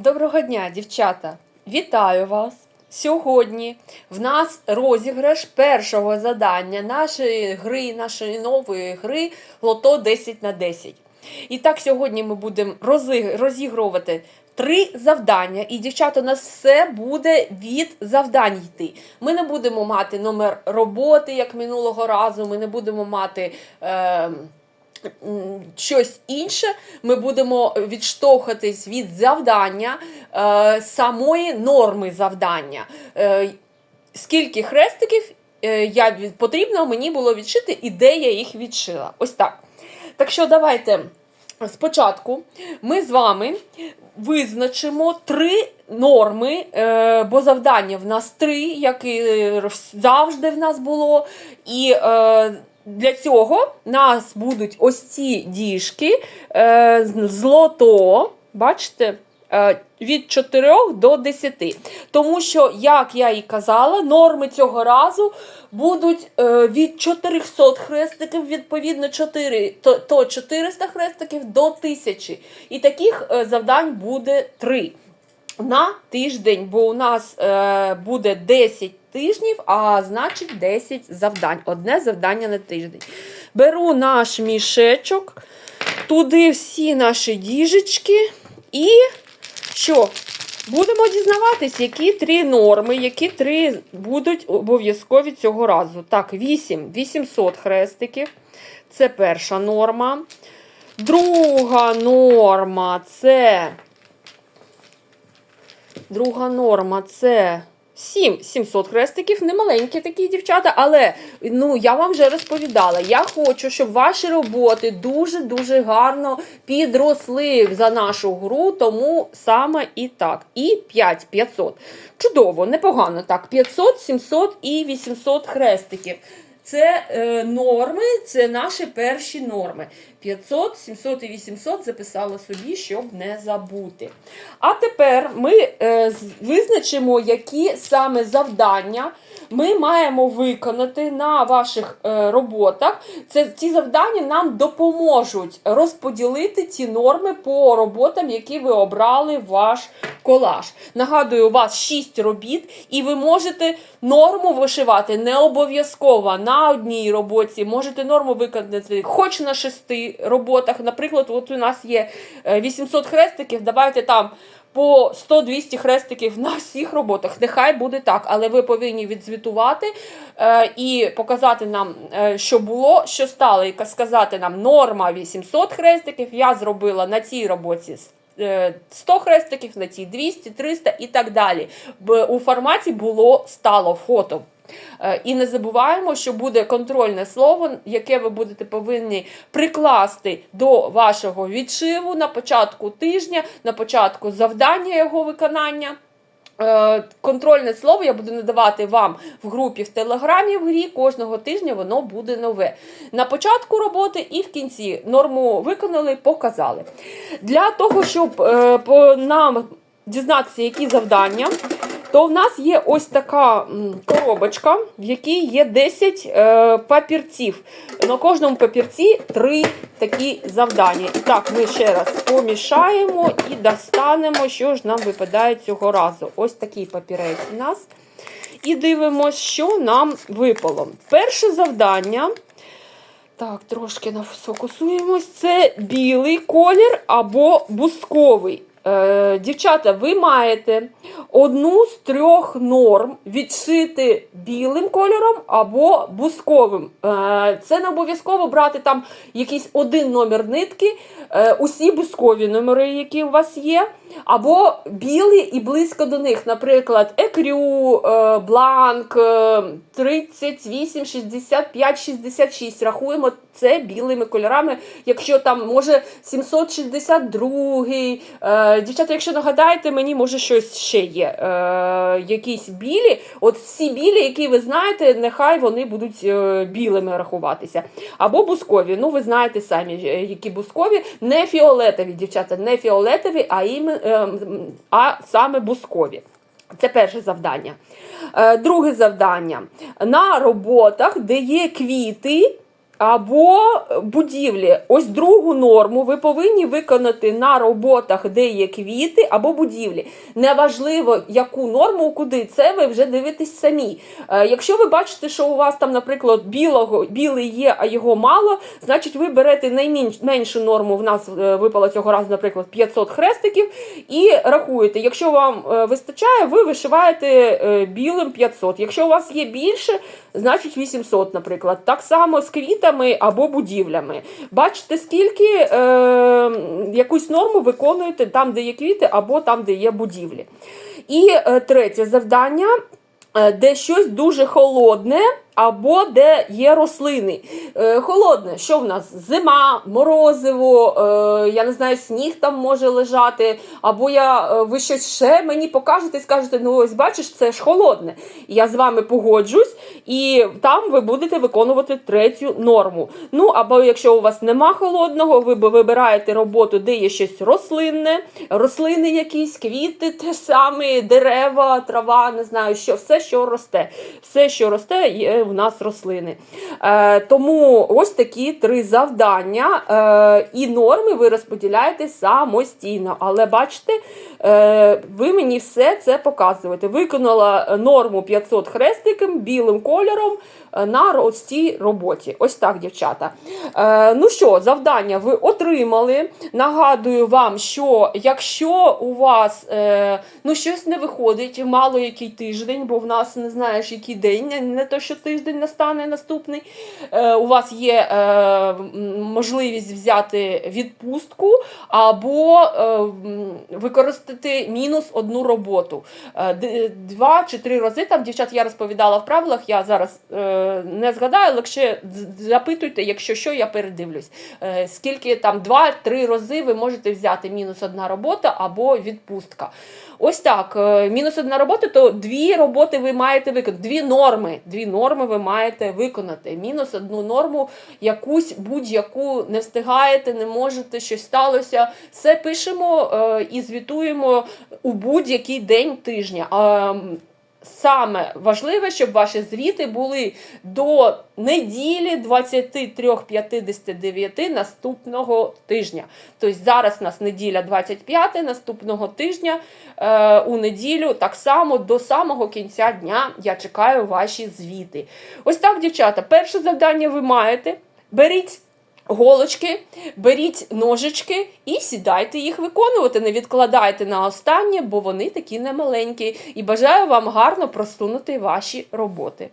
Доброго дня, дівчата! Вітаю вас! Сьогодні в нас розіграш першого задання нашої гри, нашої нової гри Лото 10 на 10. І так, сьогодні ми будемо розігрувати три завдання, і дівчата, у нас все буде від завдань йти. Ми не будемо мати номер роботи, як минулого разу, ми не будемо мати. Е- щось інше, ми будемо відштовхуватись від завдання е, самої норми завдання. Е, скільки хрестиків е, я потрібно мені було відшити і де я їх відшила. Ось так. Так що давайте спочатку ми з вами визначимо три норми, бо завдання в нас три, як і завжди в нас було. І для цього нас будуть ось ці діжки е, злото, бачите? е, Від 4 до 10. Тому що, як я і казала, норми цього разу будуть е, від 400 хрестиків, відповідно 4, то, то 400 хрестиків до 1000. І таких завдань буде 3 на тиждень, бо у нас е, буде 10 тижнів, а значить 10 завдань. Одне завдання на тиждень. Беру наш мішечок, туди всі наші діжечки і що? Будемо дізнаватись, які три норми, які три будуть обов'язкові цього разу. Так, 8 800 хрестиків. Це перша норма. Друга норма це Друга норма це 7 700 хрестиків, не маленькі такі дівчата, але ну я вам вже розповідала. Я хочу, щоб ваші роботи дуже-дуже гарно підросли за нашу гру, тому саме і так. І 5 500. Чудово, непогано так. 500, 700 і 800 хрестиків. Це е, норми, це наші перші норми. 500, 700 і 800 записала собі, щоб не забути. А тепер ми е, визначимо, які саме завдання ми маємо виконати на ваших е, роботах. Це ці завдання нам допоможуть розподілити ці норми по роботам, які ви обрали ваш колаж. Нагадую, у вас 6 робіт, і ви можете норму вишивати не обов'язково на одній роботі. Можете норму виконати хоч на 6 роботах. Наприклад, от у нас є е, 800 хрестиків, давайте там. По 100-200 хрестиків на всіх роботах. Нехай буде так, але ви повинні відзвітувати е, і показати нам, е, що було, що стало, і сказати нам норма 800 хрестиків. Я зробила на цій роботі е, 100 хрестиків, на цій 200, 300 і так далі. У форматі було стало фото. Е, І не забуваємо, що буде контрольне слово, яке ви будете повинні прикласти до вашого відшиву на початку тижня, на початку завдання його виконання. Е, Контрольне слово я буду надавати вам в групі в Телеграмі в грі. Кожного тижня воно буде нове. На початку роботи і в кінці норму виконали, показали. Для того, щоб е, нам дізнатися, які завдання, то в нас є ось така коробочка, в якій є 10 е, папірців. На кожному папірці 3 такі завдання. І так, ми ще раз помішаємо і достанемо, що ж нам випадає цього разу. Ось такий папірець у нас. І дивимося, що нам випало. Перше завдання. Так, трошки нафокусуємось. Це білий колір або бусковий. Е, дівчата, ви маєте одну з трьох норм відшити білим кольором або бусковим. Е, це не обов'язково брати там якийсь один номер нитки, е, усі бускові номери, які у вас є, або білі і близько до них. Наприклад, екрю, бланк, е, 38, 65, 66. Рахуємо це білими кольорами. Якщо там може 762. Е, дівчата, якщо нагадаєте, мені може щось ще є. Е, якісь білі. От всі білі, які ви знаєте, нехай вони будуть е, білими рахуватися. Або бускові. Ну, ви знаєте самі, е, які бускові, не фіолетові, дівчата, не фіолетові, а, іме, е, а саме бускові. Це перше завдання. Е, Друге завдання. На роботах, де є квіти, або будівлі. Ось другу норму ви повинні виконати на роботах, де є квіти або будівлі. Неважливо, яку норму, куди це ви вже дивитесь самі. Е, Якщо ви бачите, що у вас там, наприклад, білого, білий є, а його мало, значить ви берете найменшу норму. В нас е, випало цього разу, наприклад, 500 хрестиків, і рахуєте. Якщо вам е, вистачає, ви вишиваєте білим 500. Якщо у вас є більше, значить 800, наприклад. Так само з квітами або будівлями. Бачите, скільки е, якусь норму виконуєте там, де є квіти, або там, де є будівлі. І е, третє завдання. е, Де щось дуже холодне, або де є рослини. Е, холодне, що в нас? Зима, морозиво, е, я не знаю, сніг там може лежати, або я, е, ви щось ще мені покажете і скажете, ну ось бачиш, це ж холодне. Я з вами погоджусь, і там ви будете виконувати третю норму. Ну, або якщо у вас нема холодного, ви вибираєте роботу, де є щось рослинне, рослини якісь, квіти, те саме, дерева, трава, не знаю, що, все, що росте. Все, що росте, в нас рослини. Е, тому ось такі три завдання. Е, і норми ви розподіляєте самостійно. Але бачите, е, ви мені все це показуєте. Виконала норму 500 хрестиком білим кольором е, на ось цій роботі. Ось так, дівчата. Е, ну що, завдання ви отримали. Нагадую вам, що якщо у вас е, ну, щось не виходить, мало який тиждень, бо в нас не знаєш, який день, не то, що тиждень настане наступний. Е, у вас є е, можливість взяти відпустку або е, використати мінус одну роботу. Два чи три рази там, дівчат, я розповідала в правилах, я зараз не згадаю, але запитуйте, якщо що, я передивлюсь. Скільки там два-три рази ви можете взяти мінус одна робота або відпустка. Ось так. Мінус одна робота, то дві роботи ви маєте виконати. Дві норми. Дві норми ви маєте виконати. Мінус одну норму, якусь будь-яку не встигаєте, не можете, щось сталося. Все пишемо е, і звітуємо у будь-який день тижня. Саме важливе, щоб ваші звіти були до неділі 23.59 наступного тижня. Тобто зараз у нас неділя 25, наступного тижня е, у неділю так само до самого кінця дня я чекаю ваші звіти. Ось так, дівчата, перше завдання ви маєте. Беріть голочки, беріть ножички і сідайте їх виконувати. Не відкладайте на останнє, бо вони такі немаленькі. І бажаю вам гарно просунути ваші роботи.